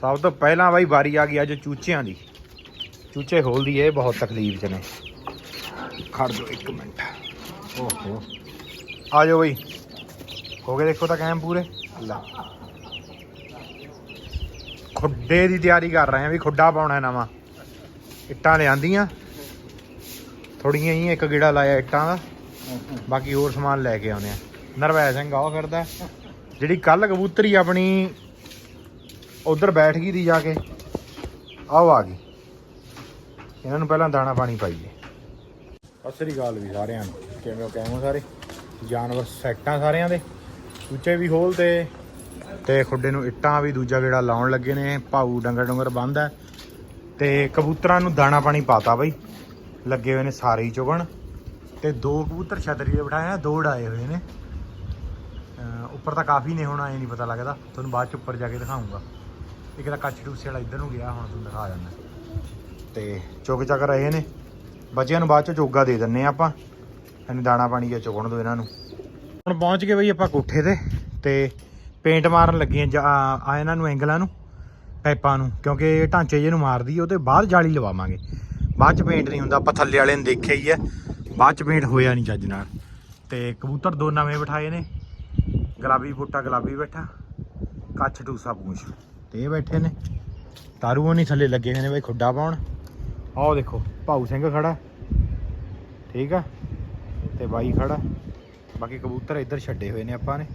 ਸਭ ਤੋਂ ਪਹਿਲਾਂ ਬਾਈ ਵਾਰੀ ਆ ਗਈ ਅੱਜ ਚੂਚਿਆਂ ਦੀ। ਚੂਚੇ ਖੋਲਦੀ ਏ, ਬਹੁਤ ਤਕਲੀਫ ਚ ਨੇ। ਖੜ ਜਾਓ ਇੱਕ ਮਿੰਟ। ਓਹੋ। ਆ ਜਾਓ ਬਈ। ਹੋ ਗਏ ਦੇਖੋ ਤਾਂ ਕੈਮ ਪੂਰੇ। ਅੱਲਾ। ਖੁੱਡੇ ਦੀ ਤਿਆਰੀ ਕਰ ਰਹੇ ਆ ਵੀ ਖੁੱਡਾ ਪਾਉਣਾ ਹੈ ਨਵਾਂ। ਇੱਟਾਂ ਲਿਆਂਦੀਆਂ। ਥੋੜੀਆਂ ਹੀ ਇੱਕ ਗੇੜਾ ਲਾਇਆ ਇੱਟਾਂ ਦਾ। ਬਾਕੀ ਹੋਰ ਸਮਾਨ ਲੈ ਕੇ ਆਉਨੇ ਆ। ਨਰਵੈ ਸਿੰਘ ਆਹ ਫਿਰਦਾ। ਜਿਹੜੀ ਕੱਲ ਕਬੂਤਰੀ ਆਪਣੀ ਉਧਰ ਬੈਠ ਗਈ ਦੀ ਜਾ ਕੇ। ਆਓ ਆ ਗਈ। ਇਹਨਾਂ ਨੂੰ ਪਹਿਲਾਂ ਦਾਣਾ ਪਾਣੀ ਪਾਈਏ। ਸਤਿ ਸ੍ਰੀ ਅਕਾਲ ਵੀ ਸਾਰਿਆਂ ਨੂੰ। ਕਿਵੇਂ ਹੋ? ਕਿਵੇਂ ਸਾਰੇ? ਜਾਨਵਰ ਸੈਟਾਂ ਸਾਰਿਆਂ ਦੇ। ਉੱਚੇ ਵੀ ਖੋਲ ਤੇ। ਤੇ ਖੁੱਡੇ ਨੂੰ ਇੱਟਾਂ ਵੀ ਦੂਜਾ ਗੇੜਾ ਲਾਉਣ ਲੱਗੇ ਨੇ। ਭਾਊ ਡੰਗਰ ਡੰਗਰ ਬੰਦ ਹੈ। ਤੇ ਕਬੂਤਰਾਂ ਨੂੰ ਦਾਣਾ ਪਾਣੀ ਪਾਤਾ ਬਈ। ਲੱਗੇ ਹੋਏ ਨੇ ਸਾਰੇ ਹੀ ਚੁਗਣ। ਤੇ ਦੋ ਕਬੂਤਰ ਛਤਰੀ 'ਤੇ ਬਿਠਾਏ ਆ, ਦੋ ਉਡਾਏ ਹੋਏ ਨੇ। ਉੱਪਰ ਤਾਂ ਕਾਫੀ ਨੇ ਹੁਣ ਆਏ ਨਹੀਂ ਪਤਾ ਲੱਗਦਾ। ਤੁਹਾਨੂੰ ਬਾਅਦ ਚ ਉੱਪਰ ਜਾ ਕੇ ਦਿਖਾਉਂਗਾ। ਇੱਕ ਤਾਂ ਕੱਚ ਟੂਸੇ ਵਾਲਾ ਇੱਧਰ ਨੂੰ ਗਿਆ, ਹੁਣ ਤੁਹਾਨੂੰ ਦਿਖਾ ਦਿੰਦਾ। ਤੇ ਚੁੱਕ ਚੱਕ ਰਹੇ ਨੇ। ਬੱਚਿਆਂ ਨੂੰ ਬਾਅਦ ਚ ਚੋਗਾ ਦੇ ਦਿੰਨੇ ਆ ਆਪਾਂ। ਇਹਨੂੰ ਦਾਣਾ ਪਾਣੀ ਜਾਂ ਚੁਗਣ ਦੋ ਇਹਨਾਂ ਨੂੰ। ਹੁਣ ਪਹੁੰਚ ਗਏ ਬਈ ਆਪਾਂ ਕੋਠੇ ਤੇ ਤੇ ਪੇਂਟ ਮਾਰਨ ਲੱਗੇ ਆ ਆ ਇਹਨਾਂ ਨੂੰ ਐਂਗਲਾਂ ਨੂੰ, ਪਾਈਪਾਂ ਨੂੰ। ਕਿਉਂਕਿ ਇਹ ਢਾਂਚੇ ਜਿਹੇ ਨੂੰ ਮਾਰਦੀ ਉਹ ਉਹਦੇ ਬਾਅਦ ਜਾਲੀ ਲਵਾਵਾਂਗੇ। ਬਾਅਦ ਚ ਪੇਂਟ ਨਹੀਂ ਹੁੰਦਾ, ਆਪਾਂ ਥੱਲੇ ਵਾਲੇ ਨੇ ਦੇਖਿਆ ਹੀ ਹੈ ਬਾਅਦ ਚ ਪੇਂਟ ਹੋਇਆ ਨਹੀਂ ਚੱਜ ਨਾਲ। ਤੇ ਕਬੂਤਰ ਦੋ ਨਵੇਂ ਬਿਠਾਏ ਨੇ। ਗੁਲਾਬੀ ਬੂਟਾ, ਗੁਲਾਬੀ ਬੈਠਾ। ਕੱਛ ਟੂਸਾ ਪੂਛ। ਤੇ ਇਹ ਬੈਠੇ ਨੇ। ਤਾਰੂ ਉਹ ਨਹੀਂ ਥੱਲੇ ਲੱਗੇ ਹੋਏ ਨੇ ਬਾਈ, ਖੁੱਡਾ ਪਾਉਣ। ਆਹ ਦੇਖੋ, ਭਾਊ ਸਿੰਘ ਖੜਾ। ਠੀਕ ਆ? ਤੇ ਬਾਈ ਖੜਾ। ਬਾਕੀ ਕਬੂਤਰ ਇੱਧਰ ਛੱਡੇ ਹੋਏ ਨੇ ਆਪਾਂ ਨੇ।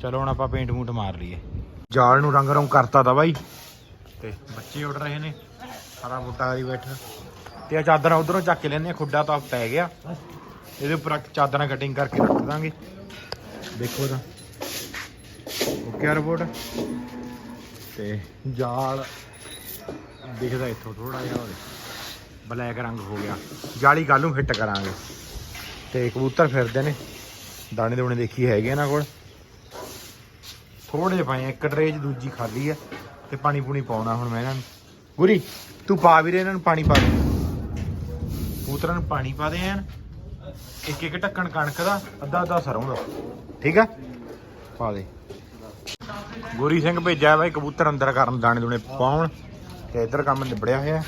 ਚਲੋ ਹੁਣ ਆਪਾਂ ਪੇਂਟ ਮੂਟ ਮਾਰ ਲਈਏ। ਜਾਲ ਨੂੰ ਰੰਗ ਰੰਗ ਕਰਤਾ ਤਾ ਬਾਈ। ਤੇ ਬੱਚੇ ਉੱਡ ਰਹੇ ਨੇ। ਸਾਰਾ ਬੂਟਾ ਵਾਲੀ ਬੈਠਾ। ਤੇ ਆ ਚਾਦਰਾਂ ਉਧਰੋਂ ਚੱਕ ਕੇ ਲੈਣੇ ਖੁੱਡਾ ਤਾਂ ਪੈ ਗਿਆ। ਇਹਦੇ ਉੱਪਰ ਚਾਦਰਾਂ ਕਟਿੰਗ ਕਰਕੇ ਰੱਖ ਦਾਂਗੇ। ਦੇਖੋ ਤਾਂ। ਓਕੇ ਰਿਪੋਰਟ ਤੇ ਜਾਲ ਦਿਖਦਾ ਇੱਥੋਂ ਥੋੜਾ ਜਿਹਾ ਹੋਰ। ਬਲੈਕ ਰੰਗ ਹੋ ਗਿਆ। ਜਾਲੀ ਕੱਲ ਨੂੰ ਫਿੱਟ ਕਰਾਂਗੇ। ਤੇ ਕਬੂਤਰ ਫਿਰਦੇ ਨੇ। ਦਾਣੇ ਦੋਣੇ ਦੇਖੀ ਹੈਗੇ ਇਹਨਾਂ ਕੋਲ। ਥੋੜੇ ਜਿਹੇ ਪਾਏ ਇੱਕ ਟਰੇ 'ਚ ਦੂਜੀ ਖਾਲੀ ਆ। ਤੇ ਪਾਣੀ ਪੂਣੀ ਪਾਉਣਾ ਹੁਣ ਮੈਂ ਇਹਨਾਂ ਨੂੰ। ਗੁਰੀ, ਤੂੰ ਪਾ ਵੀਰੇ ਇਹਨਾਂ ਨੂੰ ਪਾਣੀ ਪਾ ਦੇ। ਕਬੂਤਰਾਂ ਨੂੰ ਪਾਣੀ ਪਾ ਦੇ ਐਨ। ਇੱਕ ਇੱਕ ਢੱਕਣ ਕਣਕ ਦਾ ਅੱਧਾ ਅੱਧਾ ਸਰੋਂ ਦਾ। ਠੀਕ ਆ? ਪਾ ਦੇ। ਗੋਰੀ ਸਿੰਘ ਭੇਜਿਆ ਬਾਈ, ਕਬੂਤਰ ਅੰਦਰ ਕਰਨ ਦਾਣੇ ਦੂਣੇ ਪਾਉਣ ਤੇ ਇੱਧਰ ਕੰਮ ਨਿਬੜਿਆ ਹੋਇਆ।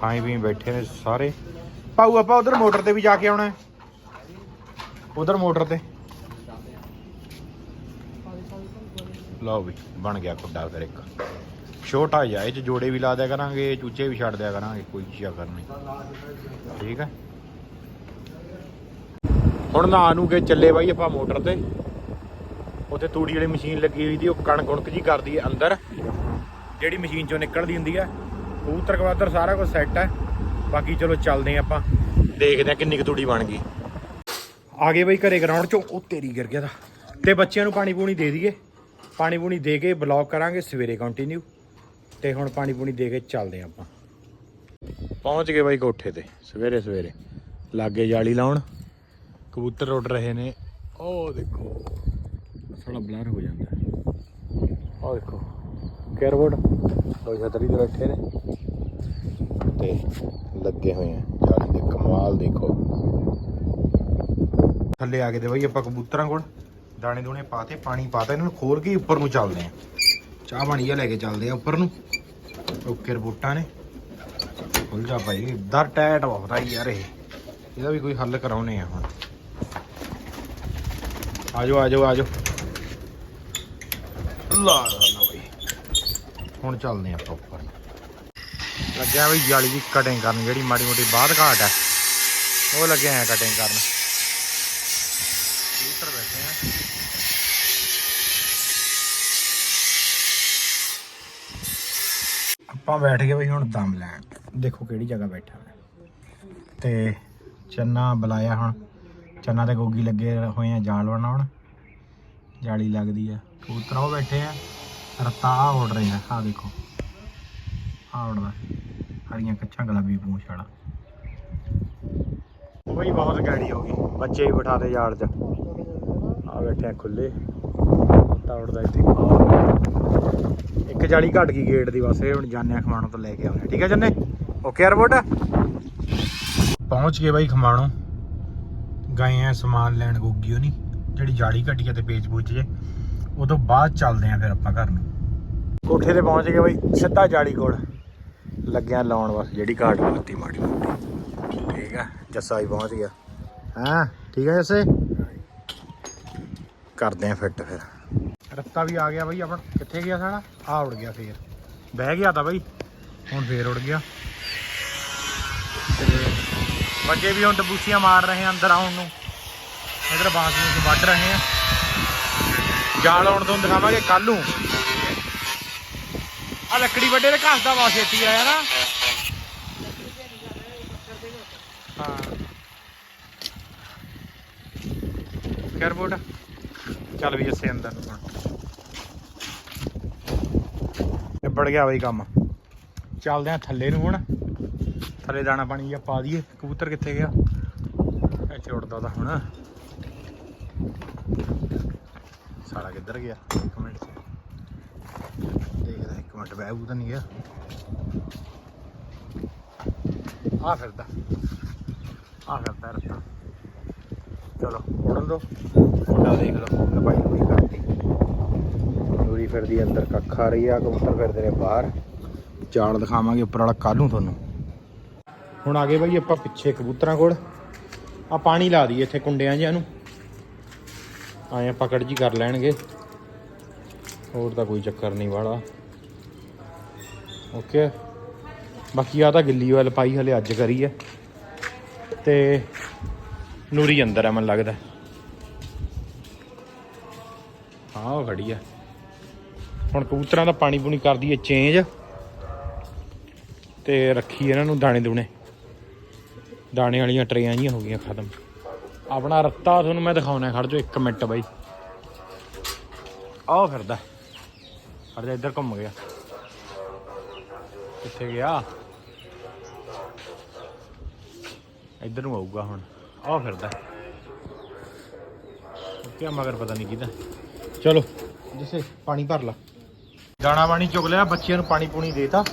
ਖਾਈ ਵੀ ਬੈਠੇ ਨੇ ਸਾਰੇ। ਪਾਉ ਆਪਾਂ ਉਧਰ ਮੋਟਰ ਤੇ ਵੀ ਜਾ ਕੇ ਆਉਣਾ ਉਧਰ ਮੋਟਰ ਤੇ। ਲਓ ਵੀ, ਬਣ ਗਿਆ ਖੁੱਡਾ ਫਿਰ ਇੱਕ। ਛੋਟਾ ਜਿਹਾ, ਇਹ ਚ ਜੋੜੇ ਵੀ ਲਾ ਦਿਆ ਕਰਾਂਗੇ, ਚੂਚੇ ਵੀ ਛੱਡ ਦਿਆ ਕਰਾਂਗੇ, ਕੋਈ ਚੀਜ਼ ਕਰਨੀ ਠੀਕ ਹੈ। ਹੁਣ ਨਾ ਨੂੰ ਕੇ ਚੱਲੇ ਬਾਈ ਆਪਾਂ ਮੋਟਰ ਤੇ। ਉੱਥੇ ਤੂੜੀ ਵਾਲੀ ਮਸ਼ੀਨ ਲੱਗੀ ਹੋਈ ਦੀ, ਉਹ ਕਣਕ ਕੁਣਕ ਜੀ ਕਰਦੀ ਹੈ ਅੰਦਰ। ਜਿਹੜੀ ਮਸ਼ੀਨ ਚੋਂ ਨਿਕਲਦੀ ਹੁੰਦੀ ਹੈ ਕਬੂਤਰ ਕਵਾਤਰ ਸਾਰਾ ਕੁਝ ਸੈੱਟ ਹੈ ਬਾਕੀ ਚਲੋ ਚੱਲਦੇ ਹਾਂ ਆਪਾਂ। ਦੇਖਦੇ ਹਾਂ ਕਿੰਨੀ ਕੁ ਤੂੜੀ ਬਣ ਗਈ। ਆ ਗਏ ਬਈ ਘਰੇ ਗਰਾਊਂਡ ਚੋਂ। ਉਹ ਤੇਰੀ ਗਿਰ ਗਿਆ ਦਾ ਤੇ ਬੱਚਿਆਂ ਨੂੰ ਪਾਣੀ ਪੂਣੀ ਦੇ ਦਈਏ। ਪਾਣੀ ਪੂਣੀ ਦੇ ਕੇ ਬਲੌਗ ਕਰਾਂਗੇ, ਸਵੇਰੇ ਕੰਟੀਨਿਊ ਤੇ ਹੁਣ ਪਾਣੀ ਪੂਣੀ ਦੇ ਕੇ ਚੱਲਦੇ ਹਾਂ ਆਪਾਂ। ਪਹੁੰਚ ਗਏ ਬਾਈ ਕੋਠੇ ਤੇ, ਸਵੇਰੇ ਸਵੇਰੇ। ਲਾਗੇ ਜਾਲੀ ਲਾਉਣ। ਕਬੂਤਰ ਉੱਡ ਰਹੇ ਨੇ। ਉਹ ਦੇਖੋ। ਸਾਲਾ ਬਲਰ ਹੋ ਜਾਂਦਾ ਉਹ ਦੇਖੋ ਕੈਰਬੋਰਡ ਉਹ ਛਤਰੀ ਤੇ ਬੈਠੇ ਨੇ। ਤੇ ਲੱਗੇ ਹੋਏ ਆ। ਜਾਲੀ ਦੇ ਕਮਾਲ ਦੇਖੋ। ਥੱਲੇ ਆ ਗਏ ਤੇ ਬਈ ਆਪਾਂ ਕਬੂਤਰਾਂ ਕੋਲ ਦਾਣੇ ਦੂਣੇ ਪਾਤੇ ਪਾਣੀ ਪਾਤਾ ਇਹਨਾਂ ਨੂੰ ਖੋਲ ਕੇ ਉੱਪਰ ਨੂੰ ਚੱਲਦੇ ਆ। ਚਾਹ ਪਾਣੀ ਜਿਹਾ ਲੈ ਕੇ ਚੱਲਦੇ ਆ ਉੱਪਰ ਨੂੰ। ਓਕੇ ਰਬੋਟਾਂ ਨੇ। ਖੁੱਲ ਜਾ ਭਾਈ। ਦਰ ਟੈਟ ਬਹੁਤ ਆ ਯਾਰ ਇਹ। ਇਹਦਾ ਵੀ ਕੋਈ ਹੱਲ ਕਰਾਉਨੇ ਆ ਹੁਣ। ਆਜੋ ਆਜੋ ਆਜੋ ਬਈ। ਹੁਣ ਚੱਲਦੇ ਆਪਾਂ ਉੱਪਰ ਲੱਗਿਆ ਬਈ ਜਾਲੀ ਦੀ ਕਟਿੰਗ ਕਰਨ ਜਿਹੜੀ ਮਾੜੀ ਮੋਟੀ ਬਾਅਦ ਘਾਟ ਹੈ ਉਹ ਲੱਗਿਆ ਹੈ ਕਟਿੰਗ ਕਰਨ। ਉੱਤਰ ਬੈਠੇ ਆ। ਆਪਾਂ ਬੈਠ ਗਏ ਬਈ ਹੁਣ ਦਮ ਲੈਣ। ਦੇਖੋ ਕਿਹੜੀ ਜਗ੍ਹਾ ਬੈਠਾ ਮੈਂ। ਤੇ ਚੰਨਾ ਬੁਲਾਇਆ ਹੁਣ। ਚੰਨਾ ਤੇ ਗੋਗੀ ਲੱਗੇ ਹੋਏ ਆ ਜਾਲ ਬਣਾਉਣ। ਜਾਲੀ ਲੱਗਦੀ ਆ। ਕਬੂਤਰ ਉਹ ਬੈਠੇ ਆ। ਰਤਾ ਉੱਡ ਰਿਹਾ ਆ ਦੇਖੋ। ਆ ਉੱਡਦਾ। ਹਰੀਆਂ ਕੱਚਾਂ ਗੁਲਾਬੀ ਪੂੰਛ ਵਾਲਾ। ਉਹ ਬਈ ਬਹੁਤ ਗਾੜੀ ਹੋ ਗਈ। ਬੱਚੇ ਵੀ ਬਿਠਾ ਦੇ ਜਾਲ 'ਚ। ਆ ਬੈਠੇ ਆ ਖੁੱਲੇ ਤਾਂ ਉੱਡਦਾ ਇੱਥੇ। ਇੱਕ ਜਾਲੀ ਘਟ ਗਈ ਗੇਟ ਦੀ ਬਸ ਇਹ ਹੁਣ ਜਾਣੇ ਆ ਖਮਾਣੋ ਤੋਂ ਲੈ ਕੇ ਆਉਣੇ ਠੀਕ ਹੈ ਜੰਨੇ? ਓਕੇ 에어ਪੋਰਟ ਪਹੁੰਚ ਗਏ ਬਾਈ ਖਮਾਣੋ। ਗਏ ਆ ਸਮਾਨ ਲੈਣ ਗੋਗੀ ਨਹੀਂ ਜਿਹੜੀ ਜਾਲੀ ਘਟੀ ਆ ਤੇ ਪੇਚ ਪੂਚ ਜੇ। ਤੋਂ ਬਾਅਦ ਚੱਲਦੇ ਆ ਫਿਰ ਆਪਾਂ ਘਰ ਨੂੰ। ਕੋਠੇ ਤੇ ਪਹੁੰਚ ਗਏ ਬਈ ਸਿੱਧਾ ਜਾਲੀ ਕੋਲ। ਲੱਗਿਆ ਲਾਉਣ ਬਸ ਜਿਹੜੀ ਘਾਟ ਲੱਗਦੀ ਮਾੜੀ ਮੋਟੀ। ਠੀਕ ਆ ਜੱਸਾ ਵੀ ਪਹੁੰਚ ਗਿਆ। ਹਾਂ ਠੀਕ ਆ ਜੱਸੇ? ਕਰਦੇ ਆ ਫਿੱਟ ਫਿਰ। ਰੱਤਾ ਵੀ ਆ ਗਿਆ ਬਈ ਆਪਣਾ ਕਿੱਥੇ ਗਿਆ ਸਾਡਾ ਆ ਉੜ ਗਿਆ ਫੇਰ। ਬਹਿ ਗਿਆ ਤਾਂ ਬਈ ਹੁਣ ਫੇਰ ਉੜ ਗਿਆ। ਤੇ ਬੱਚੇ ਵੀ ਹੁਣ ਟਬੂਸੀਆਂ ਮਾਰ ਰਹੇ ਆ ਅੰਦਰ ਆਉਣ ਨੂੰ। ਇਧਰ ਬਾਂਸ ਨੂੰ ਵੱਢ ਰਹੇ ਆ। ਜਾਲ ਆਉਣ ਤੋਂ ਦਿਖਾਵਾਂਗੇ ਕੱਲ ਨੂੰ। ਆ ਲੱਕੜੀ ਵੱਡੇ ਦੇ ਘਸ ਦਾ ਵਾ ਛੇਤੀ ਆਇਆ ਨਾ। ਹਾਂ। ਏਅਰਪੋਰਟ ਚੱਲ ਵੀ ਇਸੇ ਅੰਦਰ ਨੂੰ ਨਿਬੜ ਗਿਆ ਬਈ ਕੰਮ। ਚੱਲਦੇ ਆ ਥੱਲੇ ਨੂੰ ਹੁਣ। ਥੱਲੇ ਦਾਣਾ ਪਾਣੀ ਜਾਂ ਪਾ ਦਈਏ। ਕਬੂਤਰ ਕਿੱਥੇ ਗਿਆ? ਇੱਥੇ ਉੱਡਦਾ ਤਾਂ ਹੁਣ। ਕਿੱਧਰ ਗਿਆ? ਇੱਕ ਮਿੰਟ ਦੇਖਦਾ, ਇੱਕ ਮਿੰਟ ਬਹਿ ਤਾਂ ਨਹੀਂ ਗਿਆ। ਆ ਫਿਰਦਾ। ਆ ਫਿਰਦਾ ਰਸਤਾ। ਚਲੋ ਉੜਨ ਦੋ। ਮੁੰਡਾ ਦੇਖ ਲਓ ਲਪਾਈ ਲਪਾਈ ਕਰਦੀ ਦੂਰੀ ਫਿਰਦੀ ਅੰਦਰ ਕੱਖ ਆ ਰਹੀ ਆ, ਕਬੂਤਰ ਫਿਰਦੇ ਨੇ ਬਾਹਰ। ਜਾਲ ਦਿਖਾਵਾਂਗੇ ਉੱਪਰ ਵਾਲਾ ਕੱਲ ਨੂੰ ਤੁਹਾਨੂੰ। ਹੁਣ ਆ ਗਏ ਬਾਈ ਆਪਾਂ ਪਿੱਛੇ ਕਬੂਤਰਾਂ ਕੋਲ। ਆ ਪਾਣੀ ਲਾ ਦਈਏ ਇੱਥੇ ਕੁੰਡਿਆਂ ਜਿਹਾਂ ਨੂੰ। ਆਏ ਪਕੜ ਜੀ ਕਰ ਲੈਣਗੇ। ਹੋਰ ਤਾਂ ਕੋਈ ਚੱਕਰ ਨਹੀਂ ਵਾਲਾ। ਓਕੇ ਬਾਕੀ ਆ ਤਾਂ ਗਿੱਲੀ ਵਾਲ ਪਾਈ ਹਲੇ ਅੱਜ ਕਰੀ ਹੈ ਤੇ ਨੂਰੀ ਅੰਦਰ ਹੈ ਮਨ ਲੱਗਦਾ। ਹਾਂ, ਉਹ ਖੜੀ ਆ ਹੁਣ ਕਬੂਤਰਾਂ ਦਾ ਪਾਣੀ ਪੂਣੀ ਕਰਦੀ ਦਈਏ ਚੇਂਜ ਤੇ ਰੱਖੀ ਇਹਨਾਂ ਨੂੰ ਦਾਣੇ ਦੂਣੇ ਦਾਣੇ ਵਾਲੀਆਂ ਟਰੇਆਂ ਜੀਆਂ ਹੋ ਗਈਆਂ ਖਤਮ। ਆਪਣਾ ਰੱਤਾ ਤੁਹਾਨੂੰ ਮੈਂ ਦਿਖਾਉਣਾ ਖੜ ਜਾਓ 1 ਮਿੰਟ ਬਾਈ। ਆਹ ਫਿਰਦਾ। ਖੜ ਜਾ ਇੱਧਰ ਘੁੰਮ ਗਿਆ। ਕਿੱਥੇ ਗਿਆ? ਇੱਧਰ ਨੂੰ ਆਊਗਾ ਹੁਣ। ਆਹ ਫਿਰਦਾ। ਕਿਆ ਮਗਰ ਪਤਾ ਨਹੀਂ ਕਿਹਦਾ। ਚਲੋ। ਜਿਸੇ ਪਾਣੀ ਭਰ ਲਾ। ਦਾਣਾ ਪਾਣੀ ਚੁਗ ਲਿਆ ਬੱਚਿਆਂ ਨੂੰ ਪਾਣੀ ਪੂਣੀ ਦੇਤਾ।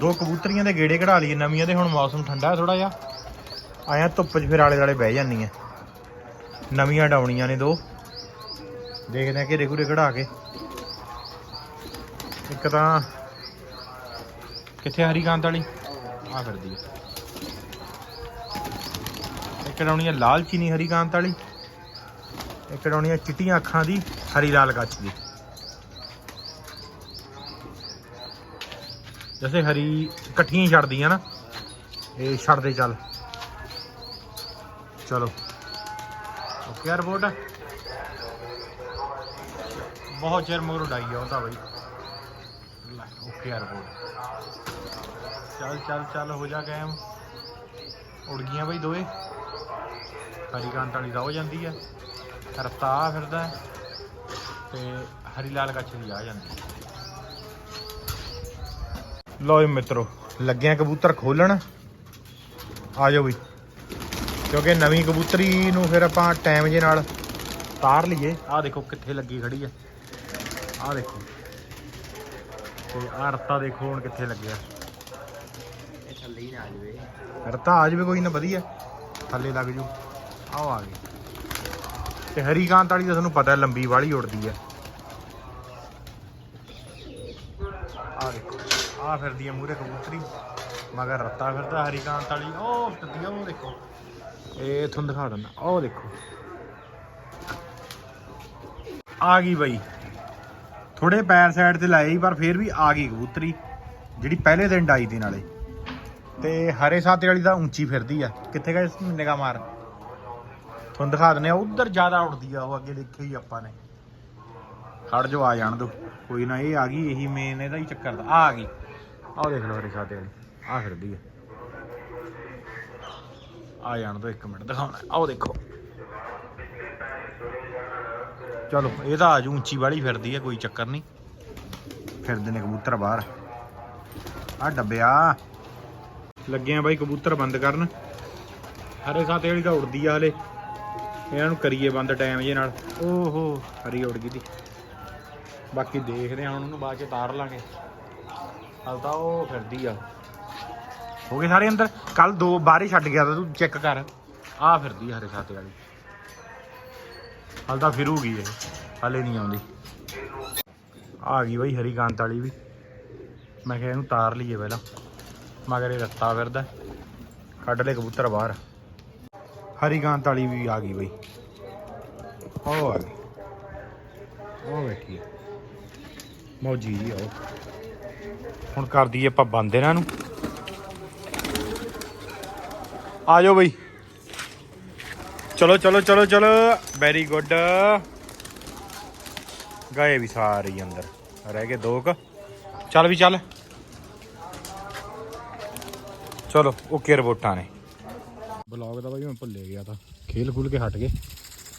ਦੋ ਕਬੂਤਰੀਆਂ ਦੇ ਗੇੜੇ ਕਢਾ ਲਈਏ ਨਵੀਆਂ ਦੇ ਹੁਣ ਮੌਸਮ ਠੰਡਾ ਥੋੜਾ ਜਿਹਾ। ਆਇਆ ਧੁੱਪ 'ਚ ਫਿਰ ਆਲੇ ਦੁਆਲੇ ਬਹਿ ਜਾਂਦੀਆਂ ਨਵੀਆਂ ਡਾਉਣੀਆਂ ਨੇ ਦੋ। ਦੇਖਦੇ ਆ ਘੇਰੇ ਰੇਗੂਰੇ ਕਢਾ ਕੇ। ਇੱਕ ਤਾਂ ਕਿੱਥੇ ਹਰੀ ਕਾਂਤ ਵਾਲੀ? ਆ ਫਿਰਦੀ ਹੈ ਇੱਕ ਡਾਉਣੀ ਆ ਲਾਲ ਚੀਨੀ ਹਰੀ ਕਾਂਤ ਵਾਲੀ। ਇੱਕ ਡਾਉਣੀ ਆ ਚਿੱਟੀਆਂ ਅੱਖਾਂ ਦੀ ਹਰੀ ਲਾਲ ਕੱਚ ਦੀ। ਜੈਸੇ ਹਰੀ ਇਕੱਠੀਆਂ ਹੀ ਛੱਡਦੀਆਂ ਨਾ। ਇਹ ਛੱਡਦੇ ਚੱਲ। ਚਲੋ। ਓਕੇ ਰਿਪੋਰਟ ਬਹੁਤ ਚਿਰ ਮਗਰੋਂ ਡਾਈ ਆ ਉਹ ਤਾਂ ਬਈ। ਓਕੇ ਰਿਪੋਰਟ ਚੱਲ ਚੱਲ ਚੱਲ ਹੋ ਜਾ ਕਾਇਮ ਉੜ ਗਈਆਂ ਬਈ ਦੋਏ ਹਰੀ ਕਾਂਤ ਵਾਲੀ ਦਾ ਹੋ ਜਾਂਦੀ ਆ। ਰਤਾ ਫਿਰਦਾ। ਹੈ, ਤੇ ਹਰੀ ਲਾਲ ਕੱਛ ਦੀ ਆ ਜਾਂਦੀ। ਹੈ। ਲਓ ਮਿੱਤਰੋ ਲੱਗਿਆ ਕਬੂਤਰ ਖੋਲਣ। ਆ ਜਾਓ ਬਈ। ਕਿਉਂਕਿ ਨਵੀਂ ਕਬੂਤਰੀ ਨੂੰ ਫਿਰ ਆਪਾਂ ਟਾਈਮ ਜੇ ਨਾਲ ਤਾਰ ਲਈਏ। ਆਹ ਦੇਖੋ ਕਿੱਥੇ ਲੱਗੀ ਖੜੀ ਹੈ ਆਹ ਦੇਖੋ। ਤੇ ਆਹ ਰੱਤਾ ਦੇਖੋ ਹੁਣ ਕਿੱਥੇ ਲੱਗਿਆ। ਇਹ ਥੱਲੇ ਹੀ ਨਾ ਆ ਜਵੇ। ਰੱਤਾ ਆ ਜਾਵੇ ਕੋਈ ਨਾ ਵਧੀਆ। ਥੱਲੇ ਲੱਗ ਜੂ ਆਓ ਆ ਗਈ। ਤੇ ਹਰੀ ਕਾਂਤ ਵਾਲੀ ਤਾਂ ਤੁਹਾਨੂੰ ਪਤਾ ਲੰਬੀ ਵਾਲੀ ਉੜਦੀ ਆ। ਦੇਖੋ। ਆ ਫਿਰਦੀ ਹੈ ਮੂਰੇ ਕਬੂਤਰੀ। ਮਗਰ ਰੱਤਾ ਫਿਰਦਾ ਹਰੀ ਕਾਂਤ ਵਾਲੀ। ਉਹ ਫਿਰਦੀ ਆ ਉਹ ਦੇਖੋ। ਇਹ ਤੁਹਾਨੂੰ ਦਿਖਾ ਦਿੰਦਾ। ਉਹ ਦੇਖੋ। ਆ ਗਈ ਬਈ। ਥੋੜੇ ਪੈਰ ਸਾਈਡ ਤੇ ਲਾਏ ਪਰ ਫੇਰ ਵੀ ਆ ਗਈ ਕਬੂਤਰੀ, ਜਿਹੜੀ ਪਹਿਲੇ ਦਿਨ ਡਾਈ ਦੀ ਨਾਲੇ। ਤੇ ਹਰੇ ਸਾਤੇ ਵਾਲੀ ਤਾਂ ਉੱਚੀ ਫਿਰਦੀ ਆ। ਕਿੱਥੇ ਗਏ ਨਿਗਾਹ ਮਾਰ। ਤੁਹਾਨੂੰ ਦਿਖਾ ਦਿੰਦੇ ਆ, ਉਧਰ ਜ਼ਿਆਦਾ ਉੜਦੀ ਆ ਉਹ, ਅੱਗੇ ਦੇਖਿਆ ਹੀ ਆਪਾਂ ਨੇ। ਖੜ ਜੋ ਆ ਜਾਣ ਦੋ। ਕੋਈ ਨਾ, ਇਹ ਆ ਗਈ, ਇਹੀ ਮੇਨ ਇਹਦਾ ਹੀ ਚੱਕਰ ਦਾ ਆ। ਆ ਗਈ। ਆਹ ਦੇਖ ਲਓ ਹਰੇ ਸਾਤੇ ਵਾਲੀ। ਆ ਫਿਰਦੀ ਆ। ਆ ਜਾਣ ਦੋ, ਇੱਕ ਮਿੰਟ ਦਿਖਾਉਣਾ। ਆਹ ਦੇਖੋ। ਚਲੋ, ਇਹ ਤਾਂ ਆਜੂ, ਉੱਚੀ ਵਾਲੀ ਫਿਰਦੀ ਆ ਕੋਈ ਚੱਕਰ ਨਹੀਂ। ਫਿਰਦੇ ਨੇ ਕਬੂਤਰ ਬਾਹਰ। ਆ ਡੱਬਿਆ ਲੱਗੇ ਆ ਬਾਈ ਕਬੂਤਰ ਬੰਦ ਕਰਨ। ਹਰੇ ਸਾਤੇ ਵਾਲੀ ਤਾਂ ਉੜਦੀ ਆ ਹਲੇ। ਇਹਨਾਂ ਨੂੰ ਕਰੀਏ ਬੰਦ ਟਾਈਮ ਜੇ ਨਾਲ। ਓਹੋ, ਹਰੀ ਉੜ ਗਈ ਦੀ। ਬਾਕੀ ਦੇਖਦੇ ਹਾਂ ਹੁਣ ਉਹਨੂੰ, ਬਾਅਦ ਚ ਤਾਰ ਲਾਂਗੇ। ਹਲ ਤਾਂ ਉਹ ਫਿਰਦੀ ਆ। ਹੋ ਗਏ ਸਾਰੇ ਅੰਦਰ। ਕੱਲ ਦੋ ਬਾਹਰ ਹੀ ਛੱਡ ਗਿਆ ਤਾਂ ਤੂੰ ਚੈੱਕ ਕਰ। ਆ ਫਿਰਦੀ ਆ ਹਰੇ ਸਾਤੇ ਵਾਲੀ। ਹਲ ਤਾਂ ਫਿਰੂਗੀ ਇਹ। ਹਲੇ ਨਹੀਂ ਆਉਂਦੀ। ਆ ਗਈ ਬਈ ਹਰੀਕਾਂਤ ਵਾਲੀ ਵੀ। ਮੈਂ ਕਿਹਾ ਇਹਨੂੰ ਤਾਰ ਲਈਏ ਪਹਿਲਾਂ। ਮਗਰ ਇਹ ਰੱਤਾ ਫਿਰਦਾ। ਕੱਢ ਲੈ ਕਬੂਤਰ ਬਾਹਰ। ਹਰੀਕਾਂਤ ਵਾਲੀ ਵੀ ਆ ਗਈ ਬਈ। ਉਹ ਆ ਗਈ। ਉਹ ਬੈਠੀ ਹੈ ਮੌਜੀ ਜੀ ਆਓ ਹੁਣ ਕਰ ਦਈਏ ਆਪਾਂ ਬੰਦ ਇਹਨਾਂ ਨੂੰ। ਆ ਜਾਓ ਬਈ। ਚਲੋ ਚਲੋ ਚਲੋ ਚਲੋ। ਵੈਰੀ ਗੁੱਡ ਗਏ ਵੀ ਸਾਰੇ ਹੀ ਅੰਦਰ। ਰਹਿ ਗਏ ਦੋ ਕ। ਚੱਲ ਵੀ ਚੱਲ। ਚਲੋ ਓਕੇ ਰਿਪੋਰਟਾਂ ਨੇ। ਬਲੌਗ ਦਾ ਬਾਈ ਮੈਂ ਭੁੱਲੇ ਗਿਆ ਤਾਂ। ਖੇਲ ਖੁੱਲ ਕੇ ਹਟ ਗਏ।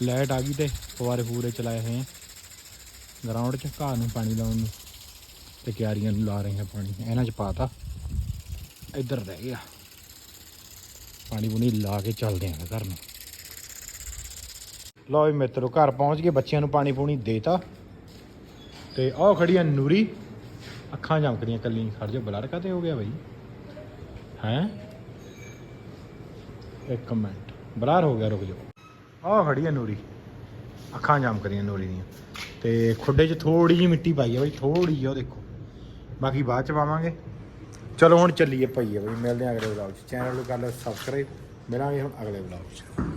ਲਾਈਟ ਆ ਗਈ ਤੇ ਫਵਾਰੇ ਫੂਰੇ ਚਲਾਏ ਹੋਏ ਆ। ਗਰਾਊਂਡ 'ਚ ਘਾਹ ਨੂੰ ਪਾਣੀ ਲਾਉਣ ਨੂੰ। ਤੇ ਕਿਆਰੀਆਂ ਨੂੰ ਲਾ ਰਹੇ ਆ ਪਾਣੀ। ਇਹਨਾਂ 'ਚ ਪਾਤਾ। ਇੱਧਰ ਰਹਿ ਗਿਆ। ਪਾਣੀ ਪੂਣੀ ਲਾ ਕੇ ਚੱਲਦੇ ਆਂ ਘਰ ਨੂੰ। ਲਓ ਵੀ ਮਿੱਤਰੋ, ਘਰ ਪਹੁੰਚ ਕੇ ਬੱਚਿਆਂ ਨੂੰ ਪਾਣੀ ਪੂਣੀ ਦੇਤਾ। ਤੇ ਆਹ ਖੜੀ ਆ ਨੂਰੀ, ਅੱਖਾਂ ਝਮਕਦੀਆਂ ਕੱਲੀ ਖੜ ਜਾ ਬਲਰ ਕਾਤੇ ਹੋ ਗਿਆ ਬਈ? ਹੈ? ਇੱਕ ਮਿੰਟ ਬਲਰ ਹੋ ਗਿਆ, ਰੁਕ ਜਾਓ। ਆਹ ਖੜੀ ਆ ਨੂਰੀ, ਅੱਖਾਂ ਝਮਕਦੀਆਂ ਨੂਰੀ ਦੀਆਂ। ਤੇ ਖੁੱਡੇ 'ਚ ਥੋੜੀ ਜਿਹੀ ਮਿੱਟੀ ਪਾਈ ਆ ਬਈ ਥੋੜੀ ਜਿਹੀ ਉਹ ਦੇਖੋ। ਬਾਕੀ ਬਾਅਦ 'ਚ ਪਾਵਾਂਗੇ। ਚਲੋ ਹੁਣ ਚੱਲੀਏ ਭਾਈ, ਬਈ ਮਿਲਦੇ ਆਂ ਅਗਲੇ ਵਲੌਗ 'ਚ। ਚੈਨਲ ਨੂੰ ਕਰ ਲਓ ਸਬਸਕ੍ਰਾਈਬ ਮਿਲਾਂਗੇ ਹੁਣ ਅਗਲੇ ਵਲੌਗ 'ਚ।